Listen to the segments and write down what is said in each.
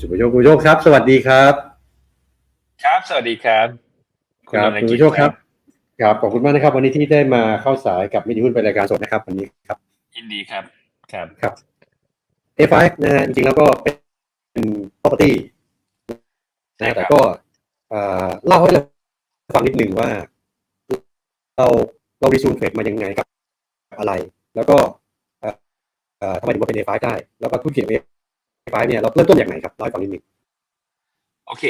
กับคุณสุภโชคคุณสุภโชคครับ สวัสดีครับ ครับ สวัสดีครับครับณคุณสุภโชคครับครับขอบคุณมากนะครับ วันนี้ที่ได้มาเข้าสายกับมิติหุ้นเป็นรายการสดนะครับ วันนี้ครับยินดีครับครับครับ A5 นะฮะจริงๆแล้วก็เป็น property นะแต่ก็เอ่อเล่าให้เราฟังนิดหนึ่งว่า เราเรารีซูมเทรดมายังไงกับอะไร แล้วก็เอ่อเอ่อทำไมถึงมาเป็น A5 ได้ แล้วก็ธุรกิจ A5 เนี่ยเราเริ่มต้นอย่างไรครับเล่าให้ฟังนิดหนึ่งโอเค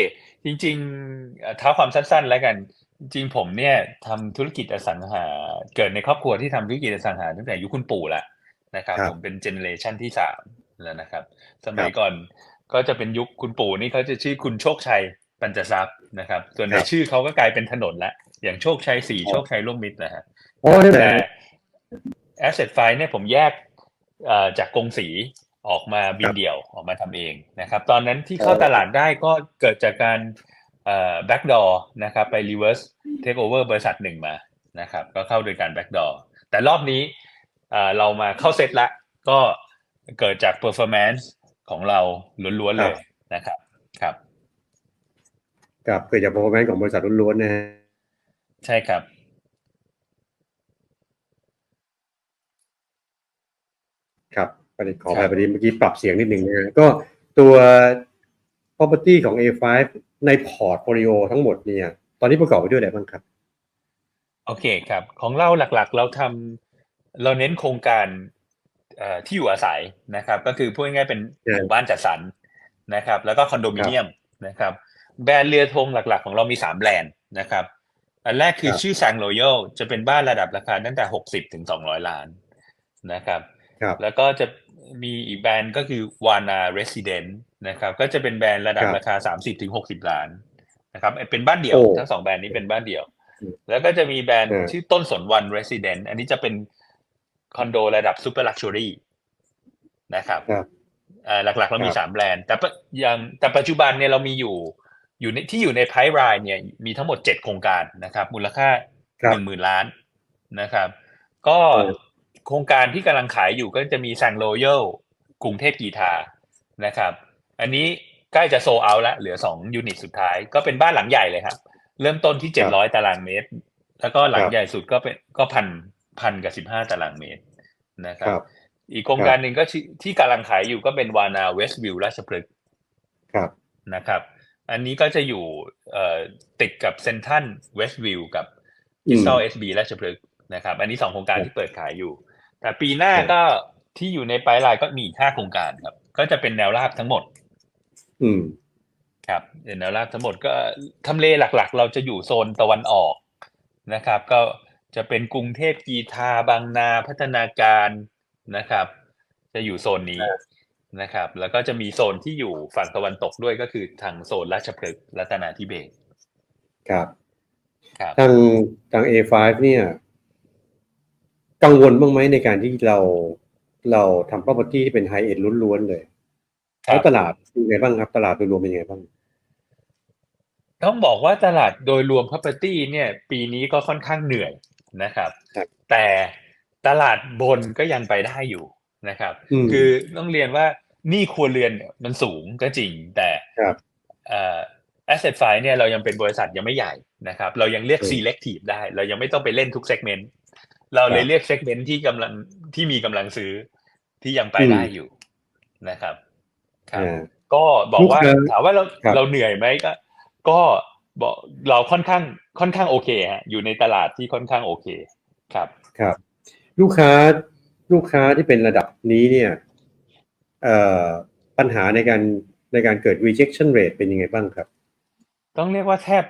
จริงๆเอ่อเท้าความสั้นๆ แล้วกัน จริงๆผมเนี่ยทำธุรกิจอสังหา เกิดในครอบครัวที่ทำธุรกิจอสังหาตั้งแต่ยุคคุณปู่แล้วนะครับครับ ผมเป็นเจเนเรชันที่สามแล้วนะครับ สมัยก่อนก็จะเป็นยุคคุณปู่นี่เขาจะชื่อคุณโชคชัยปัญจทรัพย์นะครับ ส่วนในครับชื่อเขาก็กลายเป็นถนนละอย่างโชคชัยสี่โชคชัยร่วมมิตรนะฮะอ๋อนี่แหแต่ละ asset file เนี่ยผมแยกเอ่อจากกงสี ออกมาบินเดี่ยวออกมาทำเองนะครับ ตอนนั้นที่เข้าตลาดได้ก็เกิดจากการเอ่อ backdoor นะครับไป reverse takeover บริษัทหนึ่งมานะครับ ก็เข้าโดยการ backdoor แต่รอบนี้เอ่อเรามาเข้าเซตละ ก็เกิดจาก performance ของเราล้วนๆเลยนะครับครับ กับเกิดจาก performance ของบริษัทล้วนๆนะฮะใช่ครับ ครับ ประเด็นขอครัไปบประเด็นเมื่อกี้ปรับเสียงนิดหนึ่งนะฮะก็ตัว property ของ A5 ในพอร์ตโฟลิโอทั้งหมดเนี่ย ตอนนี้ประกอบไปด้วยอะไรบ้างครับ โอเคครับ ของเราหลักๆ เราทำเราเน้นโครงการเอ่อที่อยู่อาศัยนะครับ ก็คือพูดง่ายๆเป็นครับหมู่บ้านจัดสรรนะครับ แล้วก็คอนโดมิเนียมนะครับ แบรนด์เรือธงหลักๆ ของเรามีสามแบรนด์นะครับ อันแรกคือครับชื่อแซงโรยัลจะเป็นบ้านระดับราคาตั้งแต่หกสิบถึงสองร้อยล้านนะครับครับแล้วก็จะ มีอีกแบรนด์ก็คือวานาเรสซิเดนต์นะครับ ก็จะเป็นแบรนด์ระดับครับราคาสามสิบถึงหกสิบล้านนะครับเป็นบ้านเดี่ยวโอ้ทั้งสองแบรนด์นี้เป็นบ้านเดี่ยวอืมแล้วก็จะมีแบรนด์เออชื่อต้นสนวันเรสซิเดนต์อันนี้จะเป็นคอนโดระดับซูเปอร์ลักชัวรี่นะครับครับเอ่อหลักๆเรามีครับสามแบรนด์ แต่ปะอย่างแต่ปัจจุบันเนี่ยเรามีอยู่อยู่ในที่อยู่ในไพร์ไลน์เนี่ยมีทั้งหมดเจ็ดโครงการนะครับ มูลค่าครับหนึ่งหมื่นล้านนะครับ ก็ โอ้โครงการที่กำลังขายอยู่ก็จะมีซังโรยัลกรุงเทพกีทานะครับ อันนี้ใกล้จะโซเอาแล้วเหลือสองยูนิตสุดท้าย ก็เป็นบ้านหลังใหญ่เลยครับ เริ่มต้นที่เจ็ดร้อยตารางเมตร แล้วก็หลังใหญ่สุดก็เป็นก็พันพันกับสิบห้าตารางเมตรนะคครับรับ อีกโครงการหนึ่งก็ที่ที่กำลังขายอยู่ก็เป็นวานาเวสต์วิวราชพฤกษ์ครับนะครับ อันนี้ก็จะอยู่เอ่อติดกับเซนทันเวสต์วิวกับอือิมสโซเอสบีราชพฤกษ์นะครับ อันนี้สองโครงการครับที่เปิดขายอยู่ แต่ปีหน้าครับก็ที่อยู่ในไพลายก็มีอีกห้าโครงการครับ ก็จะเป็นแนวราบทั้งหมด อืม ครับเป็นแนวราบทั้งหมดก็ทำเลหลักๆ เราจะอยู่โซนตะวันออกนะครับ ก็จะเป็นกรุงเทพกีทาบางนาพัฒนาการนะครับ จะอยู่โซนนี้นะครับ แล้วก็จะมีโซนที่อยู่ฝั่งตะวันตกด้วยก็คือทางโซนราชพฤกษ์รัตนาธิเบศรครับครับ ทางทาง A5 เนี่ย กังวลบ้างไหมในการที่เราเราทำ property ที่เป็น high end ล้วนๆเลยครัแล้วบตลาดเป็นยังไงบ้างครับตลาดโดยรวมเป็นยังไงบ้าง ต้องบอกว่าตลาดโดยรวม property เนี่ย ปีนี้ก็ค่อนข้างเหนื่อยนะครับครับแต่ตลาดบนก็ยังไปได้อยู่นะครับอืมคือต้องเรียนว่าหนี้ครัวเรือนเนี่ยมันสูงก็จริง แต่ครับเอ่อ asset file เนี่ยเรายังเป็นบริษัทยังไม่ใหญ่นะครับ เรายังเลือกอืม selective ได้ เรายังไม่ต้องไปเล่นทุก segment เราเลครัยบเลือก segment ที่กำลังที่มีกำลังซื้อที่ยังไปอืมได้อยู่นะครับครับอ่าก็บอกว่าลูกค้าถามว่าเราครับเราเหนื่อยไหมก็ ก็บอกเราค่อนข้างค่อนข้างโอเคฮะอยู่ในตลาดที่ค่อนข้างโอเคครับครับ ลูกค้าลูกค้าที่เป็นระดับนี้เนี่ยเอ่อปัญหาในการในการเกิด rejection rate เป็นยังไงบ้างครับ ต้องเรียกว่าแทบ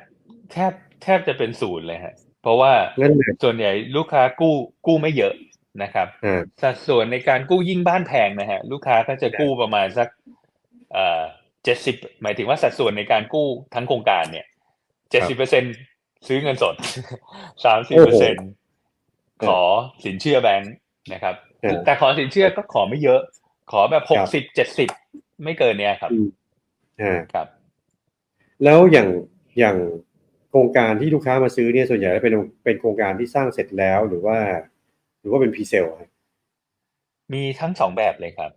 แทบแทบจะเป็นศูนย์เลยฮะเพ ราะว่างั้นเนี่ยส่วนใหญ่ลูกค้ากู้กู้ไม่เยอะนะครับอ่าสัดส่วนในการกู้ยิ่งบ้านแพงนะฮะลูกค้าก็จะกู้ประมาณสักเอ่อเจ็ดสิบหมายถึงว่าสัดส่วนในการกู้ทั้งโครงการเนี่ยเจ็ดสิบเปอร์เซ็นซื้อเงินสดสามสิบโอ้เปอโหร์เซ็นขอสินเชื่อแบงค์นะครับเออแต่ขอสินเชื่อก็ขอไม่เยอะ ขอแบบหกสิบเจ็ดสิบไม่เกินเนี้ยครับอืมอ่าครับ แล้วอย่างอย่างโค รงการที่ลูกค้ามาซื้อเนี่ยส่วนใหญ่เป็นเป็นโครงการที่สร้างเสร็จแล้วหรือว่า หรือว่าเป็นพรีเซลมีทั้งสองแบบเลยครับ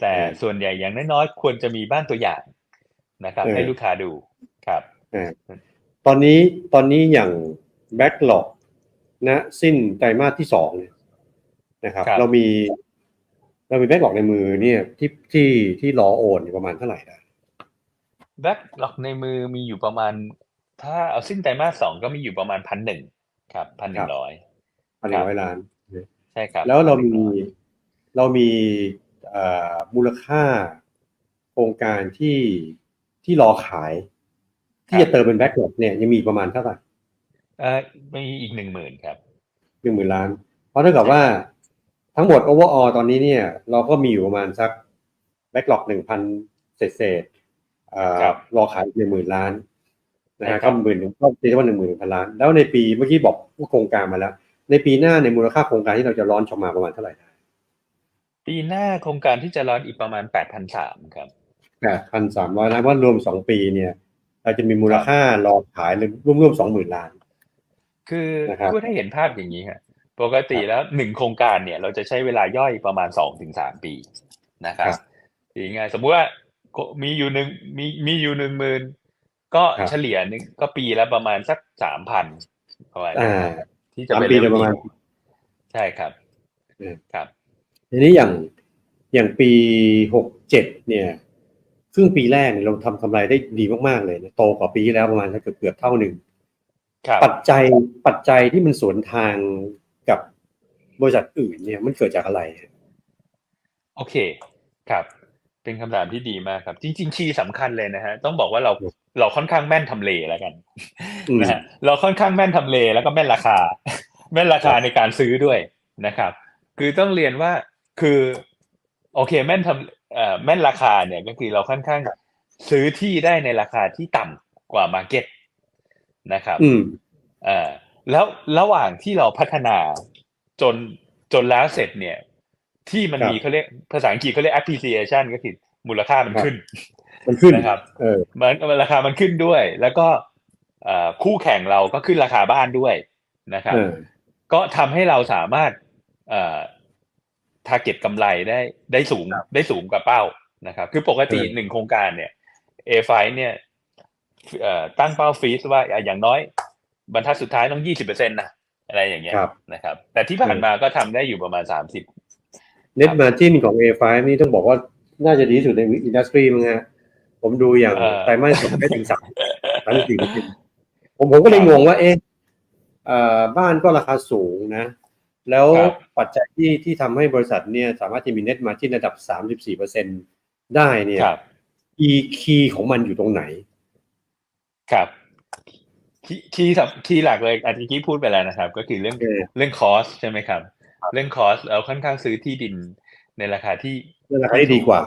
แต่เออส่วนใหญ่อย่างน้อยๆควรจะมีบ้านตัวอย่างนะครับเออให้ลูกค้าดูครับอ่าตอนนี้ตอนนี้อย่างแบ็กหลอกนะสิ้นไตรมาสที่สองเนี่ยนะครับครับเรามีเรามีแบ็กหลอกในมือเนี่ยที่ที่ที่รอโอนอยู่ประมาณเท่าไหร่ได้แบ็กหลอกในมือมีอยู่ประมาณ ถ้าเอาสิ้นไตรมาสสองก็มีอยู่ประมาณพันหนึ่งครับพันหนึ่งร้อยพันหนึ่งร้อยล้านใช่ครับ แล้วเรามี1,100เรามีเอ่อมูลค่าโครงการที่ที่รอขาย ที่จะเติมเป็นแบ็กหลอกเนี่ยยังมีประมาณเท่าไหร่เอ่อมีอีกหนึ่งหมื่นครับหนึ่งหมื่นล้าน เพราะเท่ากับว่าทั้งหมด overall ตอนนี้เนี่ย เราก็มีอยู่ประมาณสักแบ็กหลอกหนึ่งพันเศษเศษๆเอ่อครับรอขายหนึ่งหมื่นล้าน นะใช่ฮะครัก็บหมื่นก็ตีว่าหนึ่งหมื่นพันล้าน แล้วในปีเมื่อกี้บอกว่าโครงการมาแล้ว ในปีหน้าในยมูลค่าโครงการที่เราจะร้อนชออกมาประมาณเท่าไหร่ได้ปีหน้าโครงการที่จะร้อนอีกประมาณแปดพันสามครับแปดพันสามร้อยล้านว่ารวมสองปีเนี่ย เราจะมีมูลค่ารอขายรวมรวมสองหมื่นล้าน คือนะครับพูดให้เห็นภาพอย่างนี้ฮะปกติแล้วหนึ่งโครงการเนี่ย เราจะใช้เวลาย่อยประมาณสองถึงสามปีนะครับทีง่ายสมมุติว่ามีอยู่หนึ่งมีมีอยู่หนึ่งหมื่น ก็ครับเฉลี่ยหนึ่งก็ปีละประมาณสักสามพันประมาณนี้อ่าครับที่จะสามไปปีเริ่โดยประมาณดีลใช่ครับอืมครับทีนี้อย่างอย่างปีหกเจ็ดเนี่ยครึ่งปีแรกเนี่ยเราทำกำไรได้ดีมากๆเลยนะโตกว่าปีที่แล้วประมาณสักเกือบเกือบเท่าหนึ่งครับปัจจัยปัจจัยที่มันสวนทางกับบริษัทอื่นเนี่ยมันเกิดจากอะไร โอเคครับ เป็นคำถามที่ดีมากครับ จริงๆคีย์สำคัญเลยนะฮะ ต้องบอกว่าเรา เราค่อนข้างแม่นทำเลแล้วกันอืมนะฮะเราค่อนข้างแม่นทำเลแล้วก็แม่นราคา แม่นราคาในการซื้อด้วยนะครับ คือต้องเรียนว่าคือโอเคแม่นทำเอ่อแม่นราคาเนี่ยก็คือเราค่อนข้างซื้อที่ได้ในราคาที่ต่ำกว่ามาร์เก็ตนะครับอืมเอ่อแล้วระหว่างที่เราพัฒนาจนจนแล้วเสร็จเนี่ย ที่มันครับมีเขาเรียกภาษาอังกฤษเขาเรียก appreciation ก็คือมูลค่ามันครับขึ้น มันขึ้นนะครับเออมันมันราคามันขึ้นด้วย แล้วก็เอ่อคู่แข่งเราก็ขึ้นราคาบ้านด้วยนะครับเออก็ทำให้เราสามารถเอ่อ target กำไรได้ได้สูงครับได้สูงกว่าเป้านะครับ คือปกติเออหนึ่งโครงการเนี่ย A5 เนี่ยเอ่อตั้งเป้าฟีสว่าอะอย่างน้อยบรรทัดสุดท้ายต้องยี่สิบเปอร์เซ็นต์นะอะไรอย่างเงี้ยครับนะครับ แต่ที่ผ่านมาก็ทำได้อยู่ประมาณสามสิบ net margin ของ A5 นี่ต้องบอกว่าน่าจะดีที่สุดในอินดัสทรีมั้งฮะ ผมดูอย่างเออไตรมาสสองได้ถึงสามสามสิบสี่เปอร์เซ็นต์ผมผมก็เลยงงว่า เอ๊ะเอ่อบ้านก็ราคาสูงนะ แล้วครับปัจจัยที่ที่ทำให้บริษัทเนี่ยสามารถจะมี net margin ระดับสามสิบสี่เปอร์เซ็นได้เนี่ยครับ e key ของมันอยู่ตรงไหน ครับคีย์คีย์สำคีย์หลักเลยอาทิตย์กี้พูดไปแล้วนะครับ ก็คือเรื่องเออเรื่องคอสใช่ไหมครับ เรื่องคอสเราค่อนข้างซื้อที่ดินในราคาที่ราคาที่ดีกว่า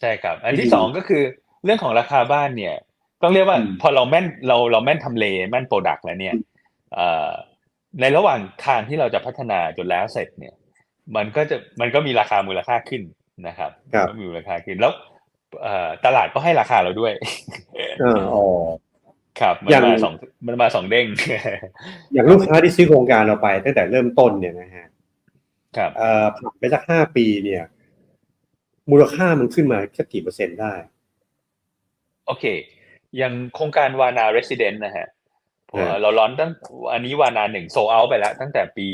ใช่ครับ อันที่ที่ดีสองก็คือ เรื่องของราคาบ้านเนี่ย ต้องเรียกว่าอืมพอเราแม่นเราเราแม่นทำเลแม่นโปรดักต์แล้วเนี่ยเอ่อในระหว่างทางที่เราจะพัฒนาจนแล้วเสร็จเนี่ย มันก็จะมันก็มีราคามูลค่าขึ้นนะครับครับก็มีมูลค่าขึ้นแล้วเอ่อตลาดก็ให้ราคาเราด้วยอ่าอ๋อครับมันอย่างมาสองมันมาสองเด้ง อย่างลูกค้าที่ซื้อโครงการเราไป ตั้งแต่เริ่มต้นเนี่ยนะฮะครับเอ่อผ่านไปสักห้าปีเนี่ย มูลค่ามันขึ้นมาแค่กี่เปอร์เซ็นต์ได้ โอเคอย่างโครงการวานาเรสซิเดนต์นะฮะเออเราร้อนตั้งอันนี้วานาหนึ่งโซเอาไปแล้ว ตั้งแต่ปี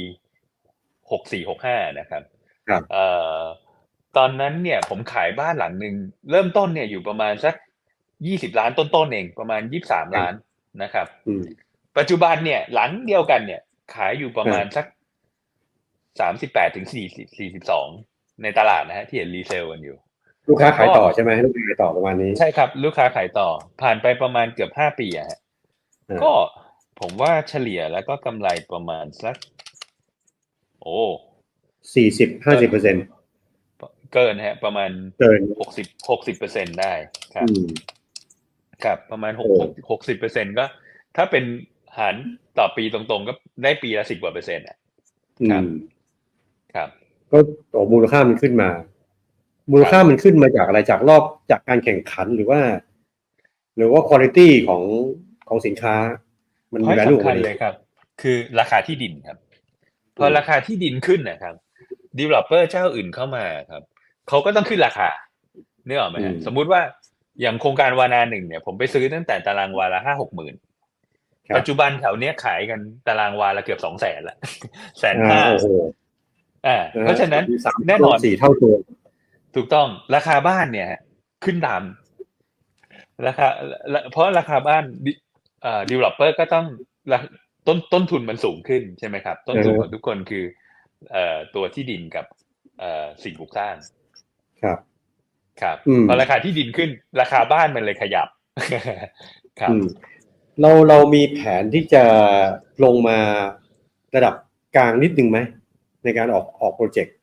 หกสี่หกห้านะครับครับเอ่อตอนนั้นเนี่ยผมขายบ้านหลังหนึ่งเริ่มต้นเนี่ยอยู่ประมาณสักยี่สิบล้านต้นๆเองประมาณยี่สามล้านนะครับอืมปัจจุบันเนี่ยหลังเดียวกันเนี่ย ขายอยู่ประมาณสักสามสิบแปดถึงสี่สี่สิบสองในตลาดนะฮะที่เห็นรีเซลกันอยู่ ลูกค้าขายต่อใช่ไหมลูกค้าขายต่อประมาณนี้ ใช่ครับ ลูกค้าขายต่อ ผ่านไปประมาณเกือบห้าปีอะฮะอ่าก็ผมว่าเฉลี่ยแล้วก็กำไรประมาณสัก โอ้สี่สิบห้าสิบเปอร์เซ็นต์เกินฮะ ประมาณเกินหกสิบหกสิบเปอร์เซ็นได้ครับอืมครับประมาณหโอ้กหกสิบเปอร์เซ็นก็ ถ้าเป็นหารต่อปีตรงๆ ก็ได้ปีละสิบกว่าเปอร์เซ็นต์อะอืครับมครับ ก็โอ้มูลค่ามันขึ้นมา มูลค่ามันขึ้นมาจากอะไรจากรอบจากการแข่งขันหรือว่า หรือว่าคุณภาพของของสินค้า มันเพมีราะแวลูสำคัญเลยครับ คือราคาที่ดินครับพอราคาที่ดินขึ้นนะครับ developer เจ้าอื่นเข้ามาครับเขาก็ต้องขึ้นราคาเนื้อออกไหมฮะอืมสมมุติว่าอย่างโครงการวานาหนึ่งเนี่ย ผมไปซื้อตั้งแต่ตารางวาละห้าหกหมื่นครับปัจจุบันแถวเนี้ยขายกันตารางวาละเกือบสองแสนละแสนอ่าห้าโอ้โหอ่าเพราะฉะนั้นสามแน่นอนสี่เท่าตัว ถูกต้องราคาบ้านเนี่ยฮะขึ้นตามราคาละเพราะราคาบ้านดิเอ่อ developer ก็ต้องราต้นต้นทุนมันสูงขึ้นใช่ไหมครับ ต้นทุนอือฮึของทุกคนคือเอ่อตัวที่ดินกับเอ่อสิ่งปลูกสร้างครับครับอืมพอราคาที่ดินขึ้น ราคาบ้านมันเลยขยับครับอืมเราเรามีแผนที่จะลงมาระดับกลางนิดนึงไหม ในการออกออกโปรเจกต์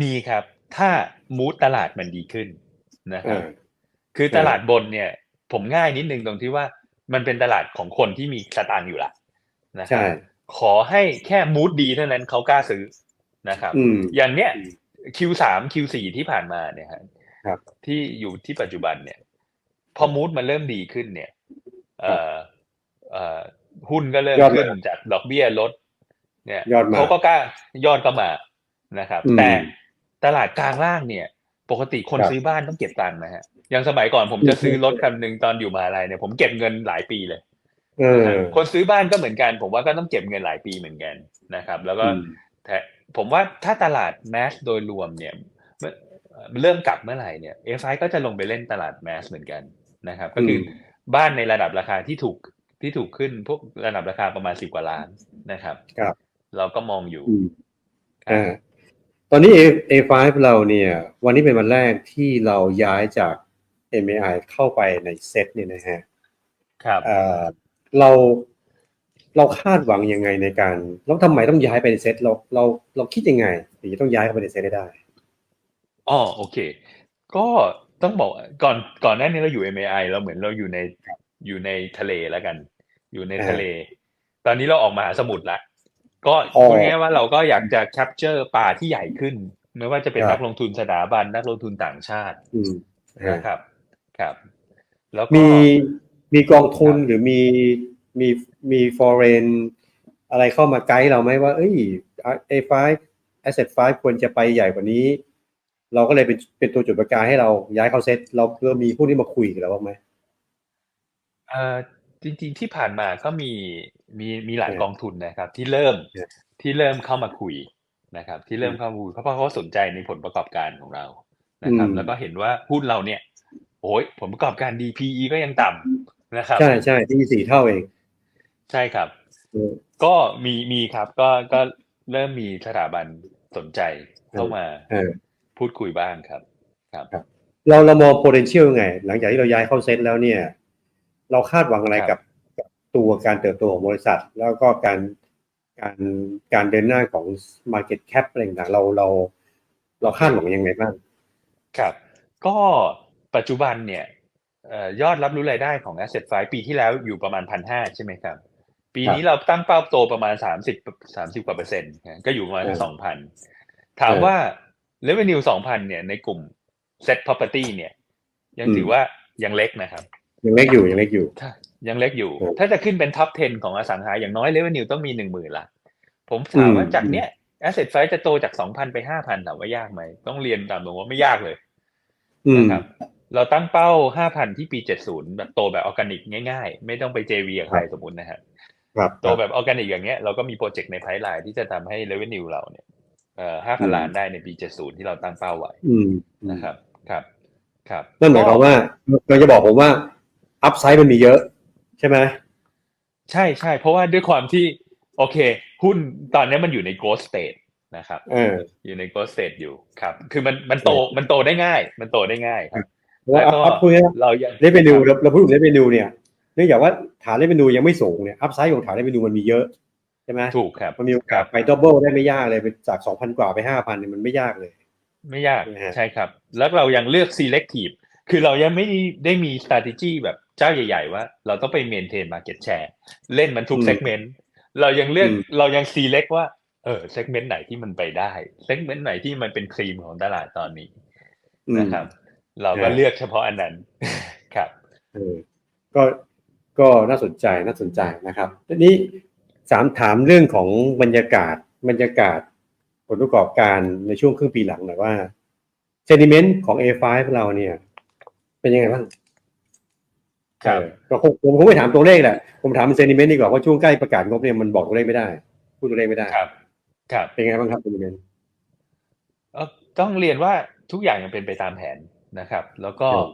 มีครับ ถ้ามูดตลาดมันดีขึ้นนะครับอ่าคือตลาดบนเนี่ย ผมง่ายนิดนึงตรงที่ว่ามันเป็นตลาดของคนที่มีสตางค์อยู่ละนะครัใช่บขอให้แค่มูดดีเท่านั้นเขากล้าซื้อนะครับอืมอย่างเนี้ยอืม Q3 Q4 ที่ผ่านมาเนี่ยฮะครับที่อยู่ที่ปัจจุบันเนี่ย พอมูดมันเริ่มดีขึ้นเนี่ยเอ่อเอ่อหุ้นก็เริ่มยอดมาขึ้นจากดอกเบี้ยลด เนี่ยยอดมาเขาก็กล้ายอดก็มานะครับอืมแต่ ตลาดกลางล่างเนี่ย ปกติคนครับซื้อบ้านต้องเก็บตังค์นะฮะอย่างสมัยก่อนผมจะซื้อรถคันหนึ่งตอนอยู่มหาลัยเนี่ยผมเก็บเงินหลายปีเลยเออคนซื้อบ้านก็เหมือนกันผมว่าก็ต้องเก็บเงินหลายปีเหมือนกันนะครับ แล้วก็อืมแต่ผมว่าถ้าตลาดแมสโดยรวมเนี่ยเมื่อเริ่มกลับเมื่อไหร่เนี่ยเอฟไก็จะลงไปเล่นตลาดแมสเหมือนกันนะครับ ก็คืออมบ้านในระดับราคาที่ถูกที่ถูกขึ้นพวกระดับราคาประมาณสิบกว่าล้านนะครับ ครับ เราก็มองอยู่อืมครับอ่า ตอนนี้ A A5 เราเนี่ย วันนี้เป็นวันแรกที่เราย้ายจาก MAI เข้าไปในเซตเนี่ยนะฮะครับเอ่อเราเราคาดหวังยังไงในการแล้วทำไมต้องย้ายไปในเซตเราเราเราคิดยังไงถึงจะต้องย้ายเข้าไปในเซตให้ได้อ๋อโอเค ก็ต้องบอกก่อนก่อนหน้านี้เราอยู่ MAI เราเหมือนเราอยู่ในอยู่ในทะเลแล้วกัน อยู่ในทะเล ตอนนี้เราออกมาหาสมุทรละ ก็อ๋อพูดง่ายๆว่าเราก็อยากจะแคปเจอร์ป่าที่ใหญ่ขึ้น ไม่ว่าจะเป็นครับนักลงทุนสถาบันนักลงทุนต่างชาติอืมฮะนะครับครับ แล้วก็มีมีกองทุนครับหรือมีมีมี foreign อะไรเข้ามาไกด์เราไหมว่า เอ้ย A5 Asset 5ควรจะไปใหญ่กว่านี้ เราก็เลยเป็นเป็นตัวจุดประกายให้เราย้ายเข้าเซตเราเพื่อมีผู้นี้มาคุยกับเราบ้างไหมเอ่อ จริง ๆ ที่ผ่านมาก็มีมีมีหลายเออกองทุนนะครับ ที่เริ่มเออที่เริ่มเข้ามาคุยนะครับ ที่เริ่มเข้ามาคุยเพราะเพราะเขาสนใจในผลประกอบการของเรานะครับอืมแล้วก็เห็นว่าหุ้นเราเนี่ย โอ้ยผลประกอบการ DPE ก็ยังต่ำนะครับ ใช่ใช่ที่สี่เท่าเอง ใช่ครับเออก็มีมีครับก็ก็เริ่มมีสถาบันสนใจเข้ามาเออพูดคุยบ้างครับ ครับ เราเรามอง potential ยังไง หลังจากที่เราย้ายเข้าเซตแล้วเนี่ย เราคาดหวังอะไรครักับบกับตัวการเติบโตของบริษัท แล้วก็การการการเดินหน้าของ market cap อะไรต่างๆเราเราเราคาดหวังยังไงบ้างครับ ก็ปัจจุบันเนี่ยเอ่อยอดรับรู้รายได้ของ Asset f i ปีที่แล้วอยู่ประมาณพันห้าใช่ไหมครับ ปีนี้เราตั้งเป้าโตประมาณสามสิบสามสิบกว่าเปอร์เซ็นต์นะก็อยู่ประมาณเออสองพันถามเออว่า revenue สองพันเนี่ยในกลุ่ม set property เนี่ย ยังอืมถือว่ายังเล็กนะครับ ยังเล็กอยู่ยังเล็กอยู่ถ้ายังเล็กอยู่เออถ้าจะขึ้นเป็นท็อป 10 ของอสังหาอย่างน้อย revenue ต้องมีหนึ่งหมื่นละ ผมถามว่าอืมจากเนี้ย asset f i จะโตจากสองพันไปห้าพันถามว่ายากไหม ต้องเรียนตามตรงว่าไม่ยากเลยอืมนะครับเราตั้งเป้าห้าพันที่ปีเจ็ดศูนย์แบบโตแบบออร์แกนิกง่ายๆ ไม่ต้องไป JV กับใครสมมตินะฮะครับโตแบบออร์แกนิกอย่างเงี้ยเราก็มีโปรเจกต์ในไพป์ไลน์ที่จะทำให้ revenue เราเนี่ยเอ่อห้าพันล้านได้ในปีเจ็ดศูนย์ที่เราตั้งเป้าไว้อืมนะครับ ครับ ครับนั่นหมายความว่าเราจะบอกผมว่า อัพไซด์มันมีเยอะใช่ไหมใช่ใช่เพราะว่าด้วยความที่ โอเค หุ้นตอนนี้มันอยู่ใน growth state นะครับเอออยู่ใน growth state อยู่ครับ คือมันมันโตมันโตได้ง่าย มันโตได้ง่ายครับแล้วอัพอัพพูดง่ายเรายังๆ revenue เราเราพูดถึง revenue เนี่ยเนื่องจากว่าฐาน revenue ยังไม่สูงเนี่ยอัพไซด์ของฐาน revenue มันมีเยอะใช่ไหมถูกครับมันมีโอกาสไป double ได้ไม่ยากเลยไปจากสองพันกว่าไปห้าพันเนี่ยมันไม่ยากเลย ไม่ยากนะฮะใช่ครับ แล้วเรายังเลือก selective คือเรายังไม่ได้มี strategy แบบเจ้าใหญ่ ๆ ว่า เราต้องไป maintain market share เล่นมันทุก segment เรายังเลือกเรายัง select ว่าเออ segment ไหนที่มันไปได้ segment ไหนที่มันเป็นครีมของตลาดตอนนี้อืมนะครับ เราก็ฮะเลือกเฉพาะอันนั้นครับเออก็ก็น่าสนใจน่าสนใจนะครับทีนี้สามถามเรื่องของบรรยากาศบรรยากาศผลประกอบการในช่วงครึ่งปีหลังหน่อยว่าเซนิเมนต์ของ A5 เราเนี่ย เป็นยังไงบ้างครับเออก็คงผมคงไม่ถามตัวเลขแหละผมถามเซนิเมนต์ดีกว่าเพราะช่วงใกล้ประกาศงบเนี่ยมันบอกตัวเลขไม่ได้ พูดตัวเลขไม่ได้ครับ ครับ เป็นยังไงบ้างครับเซนิเมนต์เอ่อต้องเรียนว่าทุกอย่างยังเป็นไปตามแผนนะครับ แล้วก็ครับ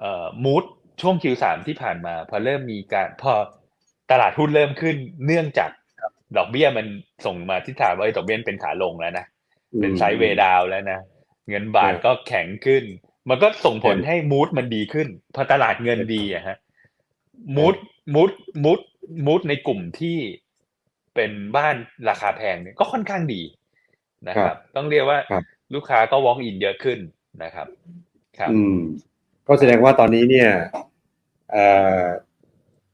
เอ่อมูดช่วง Q3 ที่ผ่านมา พอเริ่มมีการพอตลาดหุ้นเริ่มขึ้นเนื่องจากดอกเบี้ยมันส่งมาทิศทางว่าเอ้ยดอกเบี้ยเป็นขาลงแล้วนะ เป็นไซด์เวย์ดาวน์แล้วนะ เงินบาทเออก็แข็งขึ้น มันก็ส่งผลเออให้มูดมันดีขึ้น พอตลาดเงินดีอะฮะมูดมูดมูดมูดในกลุ่มที่เป็นบ้านราคาแพงเนี่ยก็ค่อนข้างดีนะครับ ต้องเรียกว่าครับลูกค้าก็ walk in เยอะขึ้นนะครับ ครับอืมก็แสดงว่าตอนนี้เนี่ยเอ่อ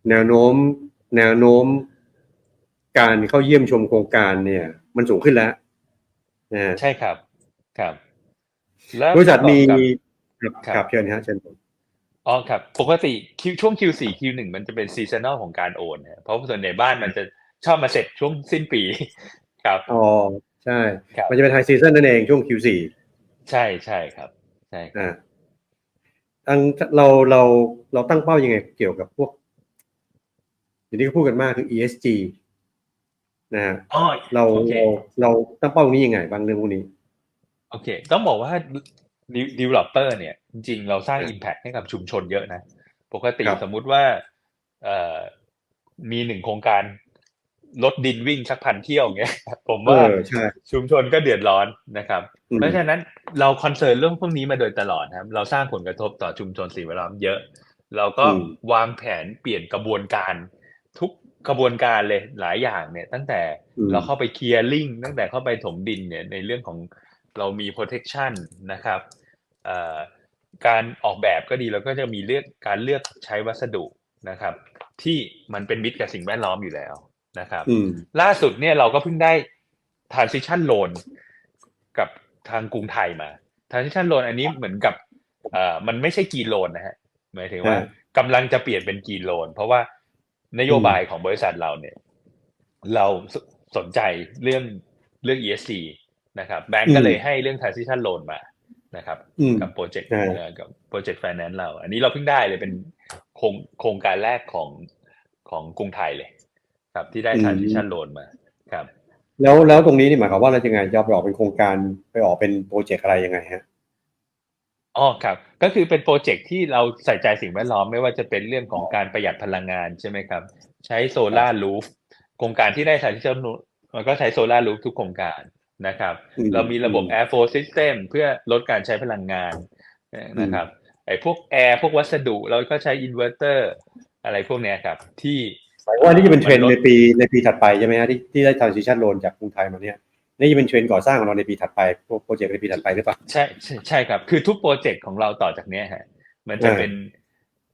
แนวโน้ม แนวโน้ม การเข้าเยี่ยมชมโครงการเนี่ย มันสูงขึ้นแล้วนะฮะใช่ครับ ครับแล้วบริษัทมีประกอบกับ ครับครับครับเชิญฮะเชิญผมอ๋อครับ ปกติคิวช่วง Q4 Q1 มันจะเป็นซีซันอลของการโอนนะเพราะส่วนใหญ่บ้านมันจะชอบมาเสร็จช่วงสิ้นปี ครับอ๋อใช่ครับมันจะเป็นไฮซีซันนั่นเองช่วง Q4 ใช่ใช่ครับ ใช่ครับอ่าตั้งเราเราเราตั้งเป้ายังไงเกี่ยวกับพวกเดี๋ยวนี้ก็พูดกันมากคือ ESG นะฮะอ๋อเราโอเคเราเราตั้งเป้าตรงนี้ยังไงบ้างเรื่องพวกนี้ โอเค ต้องบอกว่า de- developer เนี่ย จริงๆเราสร้างครับ impact ให้กับชุมชนเยอะนะ ปกติครับสมมุติว่าเอ่อมีหนึ่งโครงการรถดินวิ่งสักพันเที่ยวเงี้ยผมเอว่าอใช่ชุมชนก็เดือดร้อนนะครับอืมเพราะฉะนั้นเราคอนเซิร์นเรื่องพวกนี้มาโดยตลอดนะครับ เราสร้างผลกระทบต่อชุมชนสิ่งแวดล้อมเยอะ เราก็อืมวางแผนเปลี่ยนกระบวนการ ทุกกระบวนการเลยหลายอย่างเนี่ย ตั้งแต่อืมเราเข้าไปเคลียร์ลิงตั้งแต่เข้าไปถมดินเนี่ยในเรื่องของ เรามี protection นะครับเอ่อการออกแบบก็ดีเราก็จะมีเลือกการเลือกใช้วัสดุนะครับ ที่มันเป็นมิตรกับสิ่งแวดล้อมอยู่แล้วนะครับอืมล่าสุดเนี่ยเราก็เพิ่งได้ transition loan กับทางกรุงไทยมา transition loan อันนี้เหมือนกับเอ่อมันไม่ใช่กีโลนนะฮะหมายถึงว่าฮะกำลังจะเปลี่ยนเป็นกีโลน เพราะว่านโยบายของบริษัทเราเนี่ย เราสสนใจเรื่องเรื่อง ESG นะครับแบงก์ก็เลยให้เรื่อง transition loan มานะครับอืมกับโปรเจกต์ใช่กับโปรเจกต์ finance เรา อันนี้เราเพิ่งได้เลยเป็นโครงโครงการแรกของของกรุงไทยเลย ครับที่ได้ transition loan มาครับ แล้วแล้วตรงนี้นี่หมายความว่าเราจะไงจะไปออกเป็นโครงการไปออกเป็นโปรเจกต์อะไรยังไงฮะอ๋อครับ ก็คือเป็นโปรเจกต์ที่เราใส่ใจสิ่งแวดล้อมไม่ว่าจะเป็นเรื่องของการประหยัดพลังงานใช่ไหมครับ ใช้โซลาร์รูฟโครงการที่ได้ transition loan มันก็ใช้โซลาร์รูฟทุกโครงการ นะครับอืมเรามีระบบอืม air flow system เพื่อลดการใช้พลังงานนะครับไอ้พวกแอร์พวกวัสดุเราก็ใช้อินเวอร์เตอร์อะไรพวกเนี้ยครับ ที่หมายความว่านี่จะเป็นเทรนด์มัลในดปีในปีถัดไปใช่ไหมฮะที่ที่ได้ transition loan จากกรุงไทยมาเนี่ยนี่จะเป็นเทรนด์ก่อสร้างของเราในปีถัดไปโปรเจกต์ในปีถัดไปหรือเปล่าใช่ใช่ใช่ครับคือทุกโปรเจกต์ของเราต่อจากเนี้ยฮะมันจะเออเป็น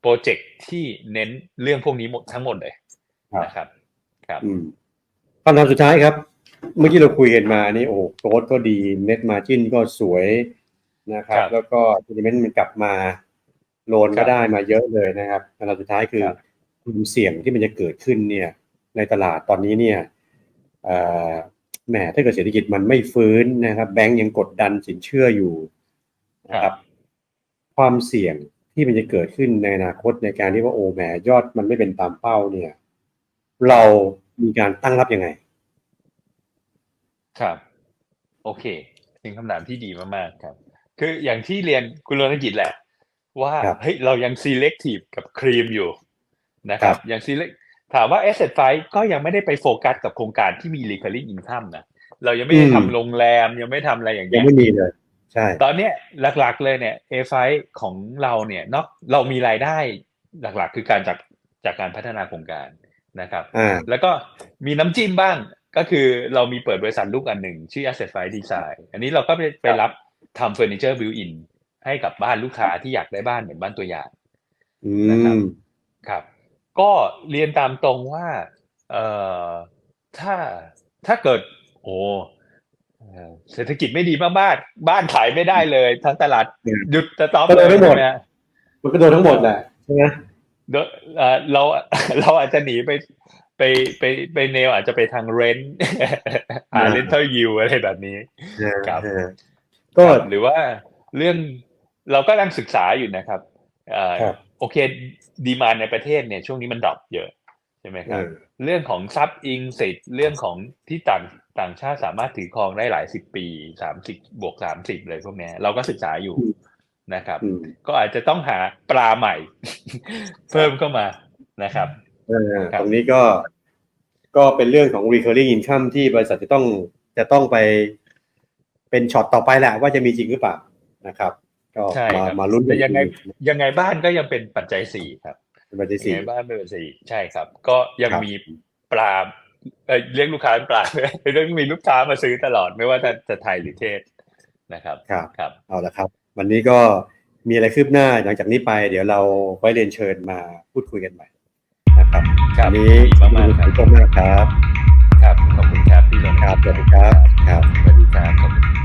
โปรเจกต์ที่เน้นเรื่องพวกนี้หมดทั้งหมดเลยครับนะครับ ครับอืมคำถามสุดท้ายครับ เมื่อกี้เราคุยกันมานี่โอ้โกรดก็ดีเน็ตมาจินก็สวยนะครับ ครับแล้วก็ทีนี้มันกลับมาโลนครัก็บ ได้มาเยอะเลยนะครับคำถามสุดท้ายคือครับความเสี่ยงที่มันจะเกิดขึ้นเนี่ย ในตลาดตอนนี้เนี่ยเอ่อแหมถ้าเกิดเศรษฐกิจมันไม่ฟื้นนะครับ แบงก์ยังกดดันสินเชื่ออยู่นะครับ ความเสี่ยงที่มันจะเกิดขึ้นในอนาคตในการที่ว่าโอ้แหมยอดมันไม่เป็นตามเป้าเนี่ย เรามีการตั้งรับยังไง ครับ โอเคเป็นคำถามที่ดีมากๆครับ คืออย่างที่เรียนคุณรณกิจแหละ ว่าครับเฮ้ยเรายัง selective กับครีมอยู่นะครัครับบ ยัง select ถามว่า asset f i ก็ยังไม่ได้ไปโฟกัสกับโครงการที่มี recurring income นะเรายังไม่ได้ทำโรงแรมยังไม่ทำอะไรอย่างยัเงี้งย ไม่มีเลย ใช่ ตอนเนี้ยหลักๆเลยเนี่ย A5 ของเราเนี่ยนอกเรามีรายได้หลักๆ คือการจากจากการพัฒนาโครงการนะครับ อ่า แล้วก็มีน้ำจิ้มบ้าง ก็คือเรามีเปิดบริษัทลูกอันหนึ่งชื่อ Asset f i Design อันนี้เราก็ไปไปรับทำเฟอร์นิเจอร์บิวอินให้กับบ้านลูกค้าที่อยากได้บ้านเหมือนบ้านตัวอย่างอืนะครับมครับ ก็เรียนตามตรงว่าเอ่อถ้าถ้าเกิด โอ้เอ่อเศรษฐกิจไม่ดีมากๆ บ้านขายไม่ได้เลย ทั้งตลาดเนี่ยหยุดสต็อปก็เลเลยยไม่หมดใช่ไหฮะมันก็โดนทั้งหมดแหละใช่ไหมโดยเอ่อเราเราอาจจะหนีไป ไปไปไปแนวอาจจะไปทางเรน t หา rental yield อะไรแบบนี้ครับอ่าก็หรือว่าเรื่องเราก็กำลังศึกษาอยู่นะครับเอ่อครับโอเคดีมานในประเทศเนี่ยช่วงนี้มันดรอปเยอะใช่ไหมครับเออเรื่องของซับอิงสิทธิ์เรื่องของที่ต่างต่างชาติสามารถถือครองได้หลายสิบปีสามสิบบวกสามสิบเลยพวกเนี้ยเราก็ศึกษาอยู่นะครับอืมก็อาจจะต้องหาปลาใหม่ เพิ่มเข้ามานะครับเออครับ ตรงนี้ก็ก็เป็นเรื่องของ recurring income ที่บริษัทจะต้องจะต้องไปเป็นช็อตต่อไปแหละว่าจะมีจริงหรือเปล่านะครับ ก็ใช่มาครับมาลุ้นแต่ยังไง ยังไงบ้านก็ยังเป็นปัจจัยสี่ครับเป็นปัจจัยยัสี่งไงบ้านเป็นปัจจัยสี่ใช่ครับ ก็ยังครับมีปลาเอ่อเรียกลูกค้าเป็นปลาเรื่องมีลูกค้ามาซื้อตลอดไม่ว่าจะจะไทยหรือเทศนะครับครับครับเอาละครับ วันนี้ก็มีอะไรคืบหน้าหลังจากนี้ไป เดี๋ยวเราไว้เรียนเชิญมาพูดคุยกันใหม่นะ ครับครับวันนี้ดีรัขอบคุณมากครับ ครับ ขอบคุณครับพี่นนท์ครับสวัสดีครับครับ สวัสดีครับขอบคุณ